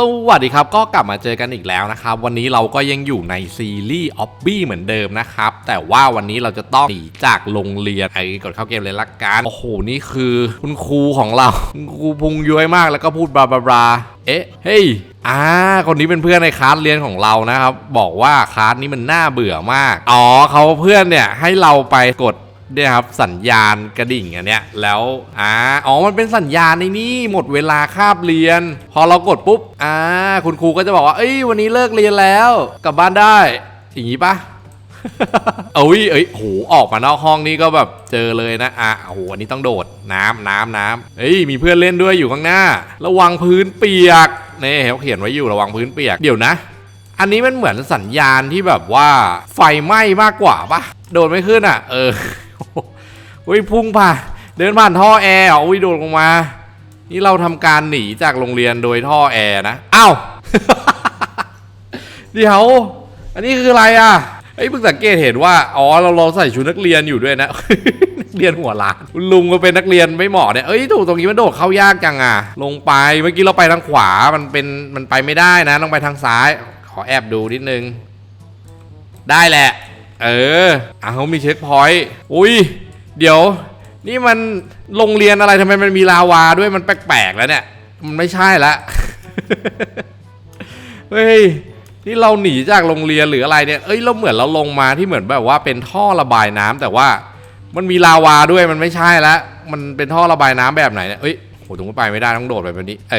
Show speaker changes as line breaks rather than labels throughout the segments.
สวัสดีครับก็กลับมาเจอกันอีกแล้วนะครับ วันนี้เราก็ยังอยู่ในซีรีส์ออบบี้เหมือนเดิมนะครับ แต่ว่าวันนี้เราจะต้องหนีจากโรงเรียนไอ้กดเข้าเกมเลยละกันโอ้โหนี่คือคุณครูของเราคุณครูพุงย้อยมากแล้วก็พูดบลาบลาบลาเอ๊ะเฮ้ยอ่าคนนี้เป็นเพื่อนในคลาสเรียนของเรานะครับ บอกว่าคลาสนี้มันน่าเบื่อมาก อ๋อเขาเพื่อนเนี่ยให้เราไปกด เนี่ยครับสัญญาณกระดิ่งอันเนี้ยแล้วอ่าอ๋อมันเป็นสัญญาณในนี่หมดเวลาคาบเรียน พอเรากดปุ๊บอ่าคุณครูก็จะบอกว่าเอ้ยวันนี้เลิกเรียนแล้วกลับบ้านได้อย่างนี้ปะเอ้ยเอ้ยโหออกมานอกห้องนี่ก็แบบเจอเลยนะอะโอ้โหอันนี้ต้องโดดน้ำน้ำน้ำเอ้ยมีเพื่อนเล่นด้วยอยู่ข้างหน้า ระวังพื้นเปียกนี่เขาเขียนไว้อยู่ระวังพื้นเปียกเดี๋ยวนะ อันนี้มันเหมือนสัญญาณที่แบบว่าไฟไหม้มากกว่าปะโดดไม่ขึ้นอะ เออ อุ้ยพุ่งผ่านเดินผ่านท่อแอร์อุ้ยโดดลงมา นี่เราทำการหนีจากโรงเรียนโดยท่อแอร์นะอ้าวเดี๋ยวอันนี้คืออะไรอะไอ้ยเพิ่งสังเกตเห็นว่าอ๋อเราเราใส่ชุดนักเรียนอยู่ด้วยนะนักเรียนหัวล้านลุงก็เป็นนักเรียนไม่เหมาะเนี่ยเอ้ยถูกตรงนี้มันโดดเข้ายากจังอะ ลงไปเมื่อกี้เราไปทางขวามันเป็นมันไปไม่ได้นะต้องไปทางซ้าย ขอแอบดูนิดนึงได้แหละ เออเอามีเช็คพอยต์อุ้ย เดี๋ยวนี่มันโรงเรียนอะไรทำไมมันมีลาวาด้วยมันแปลกๆแล้วเนี่ย มันไม่ใช่ละ เฮ้ยนี่เราหนีจากโรงเรียนหรืออะไรเนี่ย เอ้ยเราเหมือนเราลงมาที่เหมือนแบบว่าเป็นท่อระบายน้ำแต่ว่ามันมีลาวาด้วยมันไม่ใช่ละ มันเป็นท่อระบายน้ำแบบไหนเนี่ย เอ้ยโหตรงนี้ไปไม่ได้ต้องโดดไปแบบนี้ เอ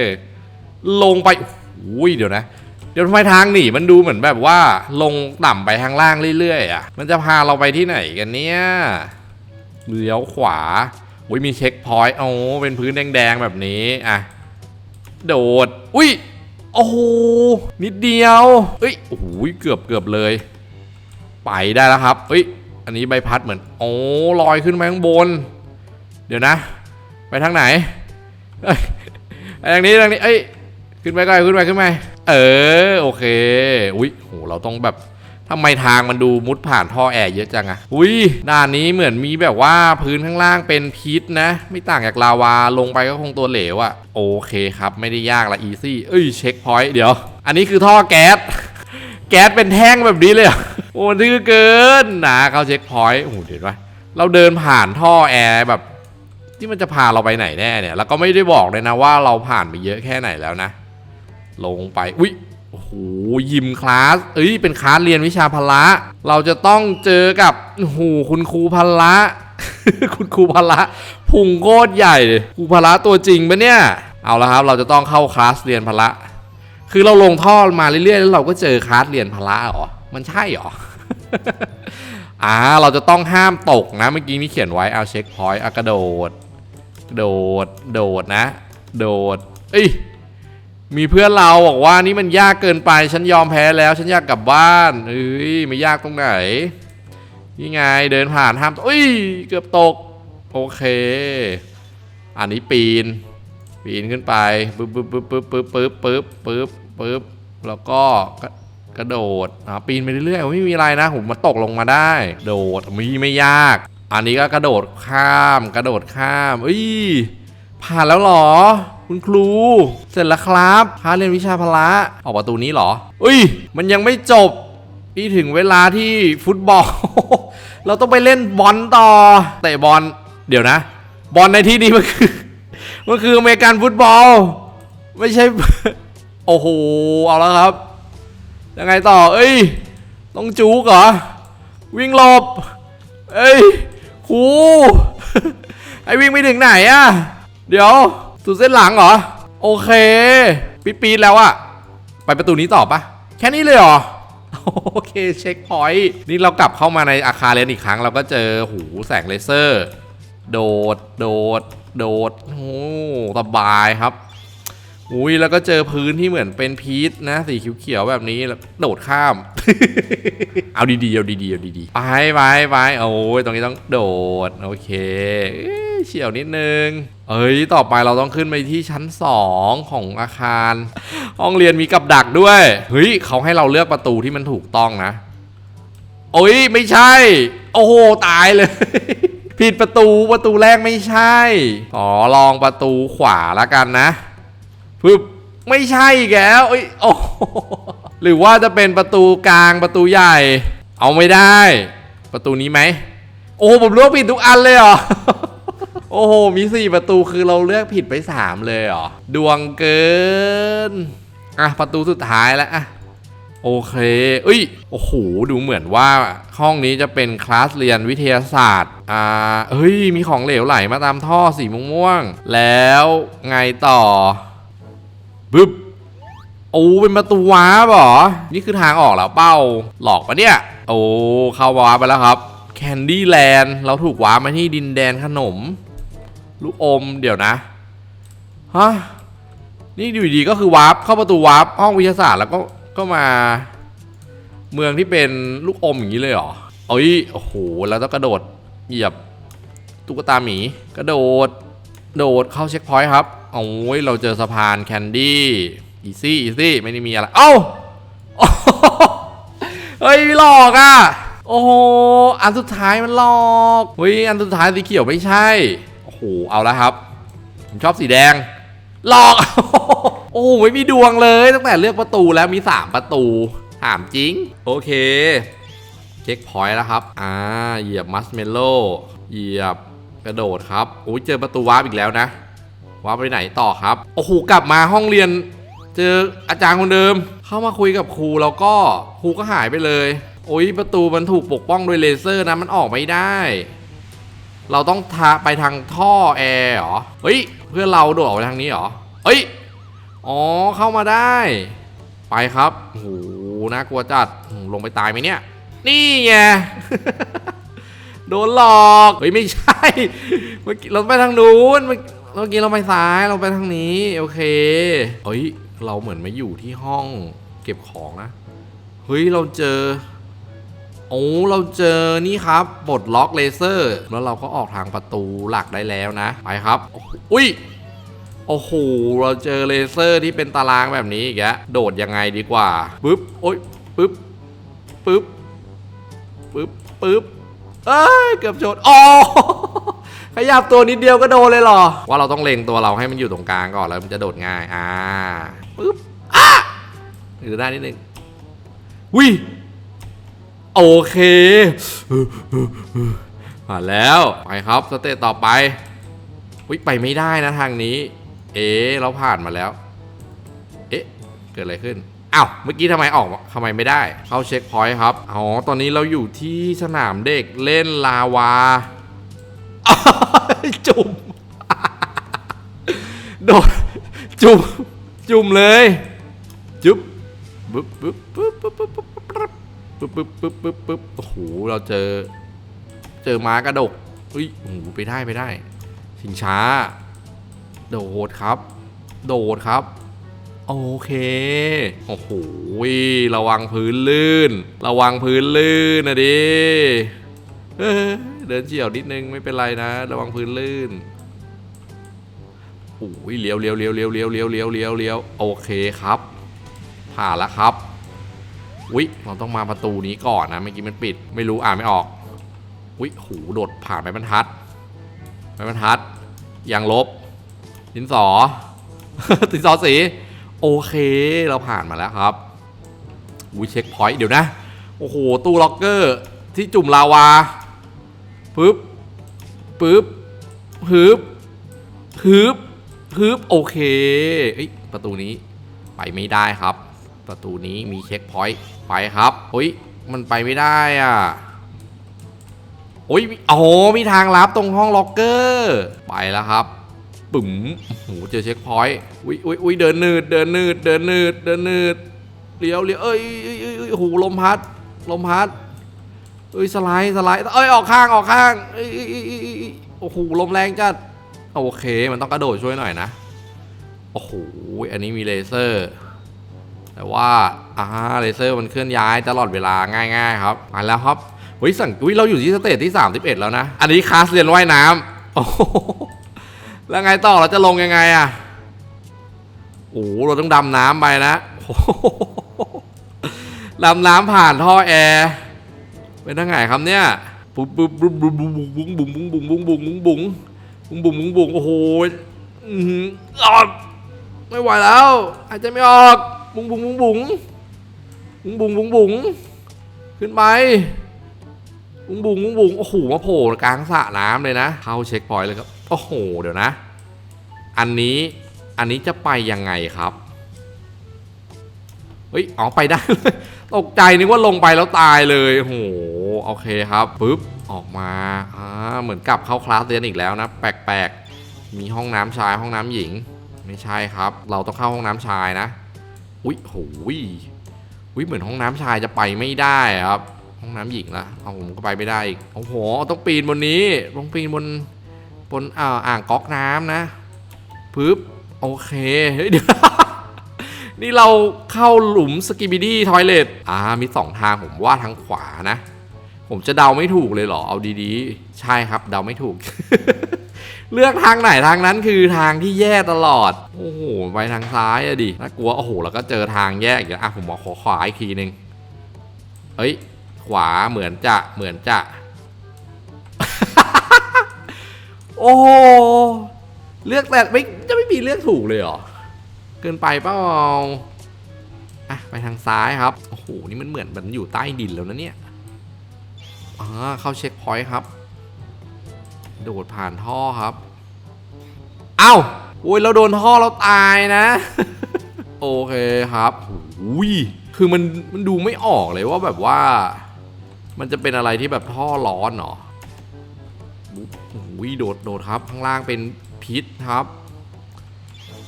อลงไปอุ้ยเดี๋ยวนะ เดี๋ยวทำไมทางหนีมันดูเหมือนแบบว่า ลงต่ำไปข้างล่างเรื่อยๆอะ มันจะพาเราไปที่ไหนกันเนี่ย เลี้ยวขวาอุ้ยมีเช็คพอยต์โอ้เป็นพื้นแดงๆแบบนี้อะโดด อุ้ยโอ้โหนิดเดียวเอ้ยโอ้โหเกือบเกือบเลย ไปได้แล้วครับเอ้ยอันนี้ใบพัดเหมือนโอ้ลอยขึ้นมาข้างบน เดี๋ยวนะ ไปทางไหนเอ้ยไปทางนี้ทางนี้เอ้ยขึ้นไปก่อนขึ้นไปขึ้นไป เออโอเค อุ้ยโหเราต้องแบบทำไมทางมันดูมุดผ่านท่อแอร์เยอะจังอะอุ้ยด้านนี้เหมือนมีแบบว่าพื้นข้างล่างเป็นพิษนะ ไม่ต่างจากลาวาลงไปก็คงตัวเหลวอะโอเคครับ ไม่ได้ยากละอีซี่เอ้ยเช็คพอยต์เดี๋ยว อันนี้คือท่อแก๊ส แก๊สเป็นแท่งแบบนี้เลยโอ้ดื้อเกินนะเขาเช็คพอยต์โอ้โหเดี๋ยวว่าเราเดินผ่านท่อแอร์แบบที่มันจะพาเราไปไหนแน่เนี่ย แล้วก็ไม่ได้บอกเลยนะว่าเราผ่านไปเยอะแค่ไหนแล้วนะ ลงไป อุ้ยโอ้โหยิมคลาส เอ้ย เป็นคลาสเรียนวิชาพละ เราจะต้องเจอกับโอ้โหคุณครูพละ คุณครูพละ พุงโคตรใหญ่เลยครูพละตัวจริงปะเนี่ย เอาละครับ เราจะต้องเข้าคลาสเรียนพละ คือเราลงท่อมาเรื่อยๆ แล้วเราก็เจอคลาสเรียนพละหรอ มันใช่หรอ อ่า เราจะต้องห้ามตกนะ เมื่อกี้นี่เขียนไว้ เอาเช็คพอยต์อะกระโดด โดด โดดนะ โดด เอ้ย มีเพื่อนเราบอกว่านี่มันยากเกินไปฉันยอมแพ้แล้วฉันอยากกลับบ้านเอ้ยไม่ยากตรงไหนนี่ไงเดินผ่านห้ามเอ้ยเกือบตก โอเค อันนี้ปีน ปีนขึ้นไปปึ๊บปึ๊บปึ๊บปึ๊บปึ๊บปึ๊บปึ๊บปึ๊บปึ๊บแล้วก็กระโดดอ่าปีนไปเรื่อยๆไม่มีอะไรนะผมมาตกลงมาได้ โดดมีไม่ยาก อันนี้ก็กระโดดข้าม กระโดดข้ามเอ้ยผ่านแล้วหรอ คุณครู เสร็จแล้วครับพาเรียนวิชาพละออกประตูนี้เหรอ อุ้ย มันยังไม่จบนี่ถึงเวลาที่ฟุตบอล เราต้องไปเล่นบอลต่อเตะบอลเดี๋ยวนะ บอลในที่นี้มันคือมันคืออเมริกันฟุตบอล ไม่ใช่ โอ้โห เอาแล้วครับ ยังไงต่อ เอ้ย ต้องจูกเหรอ วิ่งหลบ เอ้ยครูไอวิ่งไม่ถึงไหนอะเดี๋ยว สุดเส้นหลังเหรอ โอเค ปีดปีดแล้วอะไปประตูนี้ต่อปะแค่นี้เลยเหรอ โอเคเช็คพอยต์นี่เรากลับเข้ามาในอาคารเรียนอีกครั้ง เราก็เจอหูแสงเลเซอร์ โดด โดด โดดโอ้สบายครับ อุ้ยแล้วก็เจอพื้นที่เหมือนเป็นพีชนะ สีเขียวๆแบบนี้แล้วโดดข้าม เอาดีๆเอาดีๆเอาดีๆไปไปไปโอ้ยตรงนี้ต้องโดดโอเคเฉียวนิดนึง เอ้ย ต่อไปเราต้องขึ้นไปที่ชั้น 2 ของอาคาร ห้องเรียนมีกับดักด้วย เฮ้ยเขาให้เราเลือกประตูที่มันถูกต้องนะ โอ้ยไม่ใช่ โอ้โห ตายเลย ผิดประตูประตูแรกไม่ใช่ขอลองประตูขวาแล้วกันนะ ปึ๊บไม่ใช่อีกเอ้ยโอ้โหหรือว่าจะเป็นประตูกลางประตูใหญ่ เอาไม่ได้ ประตูนี้ไหม โอ้ผมเลือกผิดทุกอันเลยเหรอ โอ้โห มีสี่ประตูคือเราเลือกผิดไปสามเลยเหรอ ดวงเกิน อะ ประตูสุดท้ายแล้วอะโอเคเอ้ย โอ้โห ดูเหมือนว่าห้องนี้จะเป็นคลาสเรียนวิทยาศาสตร์ อ่า เฮ้ย มีของเหลวไหลมาตามท่อสีม่วงๆ แล้วไงต่อ บึ๊บโอ้เป็นประตูวาร์ปเหรอ นี่คือทางออกแล้วเป้า หลอกปะเนี่ย โอ้เข้าวาร์ปไปแล้วครับ แคนดี้แลนด์เราถูกวาร์ปมาที่ดินแดนขนม ลูกอมเดี๋ยวนะ ฮะ นี่อยู่ดีๆก็คือวาร์ปเข้าประตูวาร์ปห้องวิทยาศาสตร์แล้วก็ก็มา เมืองที่เป็นลูกอมอย่างนี้เลยเหรอเอ้ยโอ้โหแล้วต้องกระโดดเหยียบตุ๊กตาหมีกระโดด โดดเข้าเช็คพอยต์ครับ โอ้ยเราเจอสะพานแคนดี้อีซี่อีซี่ไม่ได้มีอะไร เอ้าเฮ้ยหลอกอะ โอ้โห อันสุดท้ายมันหลอกเฮ้ยอันสุดท้ายสีเขียวไม่ใช่ โอ้โห เอาล้วครับ ผมชอบสีแดง หลอก โอ้โห ไม่มีดวงเลยตั้งแต่เลือกประตูแล้วมี 3 ประตู ถามจริง โอเคเช็คพอยต์แล้วครับ อ่า เหยียบมัสเมลโล่ เหยียบกระโดดครับ โอ้ยเจอประตูวาร์ปอีกแล้วนะ ว่าไปไหนต่อครับ โอ้โหกลับมาห้องเรียน เจออาจารย์คนเดิม เข้ามาคุยกับครูแล้วก็ครูก็หายไปเลย โอ้ยประตูมันถูกปกป้องโดยเลเซอร์นะมันออกไม่ได้ เราต้องทาไปทางท่อแอร์เหรอ เฮ้ย เพื่อเราโดดออกไปทางนี้เหรอ เฮ้ย อ๋อเข้ามาได้ ไปครับโอ้โหน่ากลัวจัดลงไปตายไหมเนี่ย นี่ไงโดนหลอก เฮ้ยไม่ใช่ เมื่อกี้เราไปทางนู้น เมื่อกี้เราไปซ้ายเราไปทางนี้โอเคเฮ้ยเราเหมือนมาอยู่ที่ห้องเก็บของนะเฮ้ยเราเจอโอ้เราเจอนี่ครับปลดล็อกเลเซอร์ แล้วเราก็ออกทางประตูหลักได้แล้วนะ ไปครับ อุ้ยโอ้โหเราเจอเลเซอร์ที่เป็นตารางแบบนี้อีกแล้วโดดยังไงดีกว่าปึ๊บโอ้ยปึ๊บปึ๊บปึ๊บปึ๊บเอ้ยเกือบชนอ๋อ ขยับตัวนิดเดียวก็โดนเลยเหรอ ว่าเราต้องเล็งตัวเราให้มันอยู่ตรงกลางก่อนแล้วมันจะโดดง่าย อ่าปึ๊บอะหรือได้นิดนึงวิโอเคผ่านแล้ว ไปครับสเตจต่อไปอุ้ยไปไม่ได้นะทางนี้ เอ๊เราผ่านมาแล้ว เอ๊ะ เกิดอะไรขึ้นอ้าวเมื่อกี้ทำไมออกทำไมไม่ได้ เข้าเช็คพอยต์ครับ อ๋อ ตอนนี้เราอยู่ที่สนามเด็กเล่นลาวา จุ่มโดดจุ่มจุ่มเลยจุ๊บปึ๊บปึ๊บปึ๊บปึ๊บปึ๊บปึ๊บปึ๊บปึ๊บปึ๊บปึ๊บปึ๊บโอ้โหเราเจอ เจอม้ากระดกอุ้ยโอ้โหไปได้ไปได้ชิงช้า โดดครับ โดดครับ โอเคโอ้โหระวังพื้นลื่น ระวังพื้นลื่นนะดิ เดินเฉียวนิดนึงไม่เป็นไรนะ ระวังพื้นลื่นโอ้ยเลี้ยวเลี้ยวเลี้ยวเลี้ยวเลี้ยวเลี้ยวเลี้ยวเลี้ยวเลี้ยวโอเคครับ ผ่านแล้วครับอุ้ยเราต้องมาประตูนี้ก่อนนะเมื่อกี้มันปิด ไม่รู้อ่านไม่ออกอุ้ยโหโดดผ่านไปบรรทัดไปบรรทัดยางลบดินสอดินสอสีโอเคเราผ่านมาแล้วครับอุ้ยเช็คพอยต์เดี๋ยวนะ โอ้โห ตู้ล็อกเกอร์ที่จุ่มลาวา ปึ๊บปึ๊บฮึบฮึบฮึบโอเคเอ้ยประตูนี้ไปไม่ได้ครับ ประตูนี้มีเช็คพอยต์ไปครับเฮ้ยมันไปไม่ได้อะโอ้ยมีอ๋อมีทางลับตรงห้องล็อกเกอร์ ไปแล้วครับปุ๋มโหเจอเช็คพอยต์อุ้ยอุ้ยอุ้ยเดินนืดเดินนืดเดินนืดเดินนืดเลี้ยวเลี้ยวเอ้ยเอ้ยเอ้ยโหลมพัดลมพัด เอ้ยสไลด์สไลด์เอ้ยออกข้างออกข้างเอ้ยเอ้ยเอ้ยอุ้ยโอ้โหลมแรงจัดโอเค มันต้องกระโดดช่วยหน่อยนะโอ้โหอันนี้มีเลเซอร์ แต่ว่าอ่าเลเซอร์มันเคลื่อนย้ายตลอดเวลาง่ายๆครับมาแล้วครับเฮ้ยสั่งอุ้ยเราอยู่ที่สเตจที่ 31 แล้วนะ อันนี้คลาสเรียนว่ายน้ำโอ้แล้วไงต่อเราจะลงยังไงอะโอ้โหเราต้องดำน้ำไปนะดำน้ำผ่านท่อแอร์ เป็นทางไหนครับเนี่ยปุ๊บปุ๊บปุ๊บปุ๊บปุ๊บบุ้งบุ้งบุ้งบุ้งบุ้งบุ้งบุ้งบุ้งบุ้งบุ้งบุ้งบุ้งโอ้โหอือออ้าวไม่ไหวแล้วหายใจไม่ออกบุ๋งบุ๋งบุ๋งบุ๋งบุ๋งบุ๋งบุ๋งบุ๋งขึ้นไปบุ๋งบุ๋งบุ๋งบุ๋งโอ้โหมาโผล่กลางสระน้ำเลยนะ เข้าเช็คพอยต์เลยครับ โอ้โห เดี๋ยวนะ อันนี้อันนี้จะไปยังไงครับ เฮ้ยอ๋อไปได้เลยตกใจนึกว่าลงไปแล้วตายเลยโอ้โหโอเคครับปึ๊บออกมาอ่าเหมือนกลับเข้าคลาสเรียนอีกแล้วนะ แปลกๆ มีห้องน้ำชายห้องน้ำหญิง ไม่ใช่ครับ เราต้องเข้าห้องน้ำชายนะ อุ๊ยโหยอุ๊ยเหมือนห้องน้ำชายจะไปไม่ได้ครับ ห้องน้ำหญิงละเอาผมก็ไปไม่ได้อีกโอ้โหต้องปีนบนนี้ต้องปีนบนบนอ่าอ่างก๊อกน้ำนะปึ๊บโอเคเฮ้ยเดี๋ยว นี่เราเข้าหลุมสกิบิดี้ทอยเลตอ่า มีสองทางผมว่าทางขวานะ ผมจะเดาไม่ถูกเลยเหรอ เอาดีๆ ใช่ครับ เดาไม่ถูก เลือกทางไหนทางนั้นคือทางที่แย่ตลอด โอ้โห ไปทางซ้ายอะดิ น่ากลัว โอ้โห แล้วก็เจอทางแยกอีกแล้วอะผมบอกขอขวาอีกทีหนึ่งเอ้ย ขวาเหมือนจะ เหมือนจะ โอ้โหเลือกแต่ไม่จะไม่มีเลือกถูกเลยเหรอ เกินไปเปล่าอะไปทางซ้ายครับ โอ้โห นี่มันเหมือนมันอยู่ใต้ดินแล้วนะเนี่ยอ่าเข้าเช็คพอยต์ครับ โดดผ่านท่อครับ เอ้าโอ้ยเราโดนท่อเราตายนะ โอเคครับหูยคือมันมันดูไม่ออกเลยว่าแบบว่า มันจะเป็นอะไรที่แบบท่อร้อนเหรอหูยโดดโดดครับ ข้างล่างเป็นพิษครับ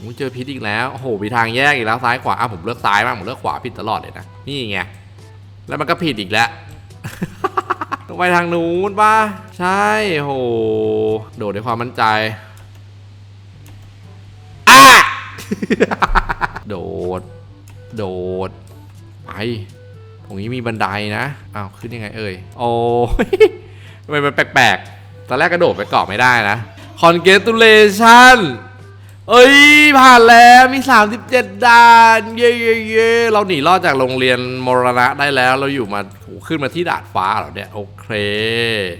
หูยเจอพิษอีกแล้วโอ้โหมีทางแยกอีกแล้วซ้ายขวาอะผมเลือกซ้ายบ้างผมเลือกขวาผิดตลอดเลยนะนี่ไงแล้วมันก็ผิดอีกแล้วต้องไปทางนู้นป่ะใช่โหโดดด้วยความมั่นใจอะโดด โดดไปตรงนี้มีบันไดนะอ้าวขึ้นยังไงเอ่ยโอ้ยทำไมมันแปลกๆตอนแรกกระโดดไปเกาะไม่ได้นะ Congratulation เอ้ยผ่านแล้วมี 37ด่าน เย้เย้เย้เราหนีรอดจากโรงเรียนมรณะได้แล้วเราอยู่มาโหขึ้นมาที่ดาดฟ้าเหรอเนี่ย โอเค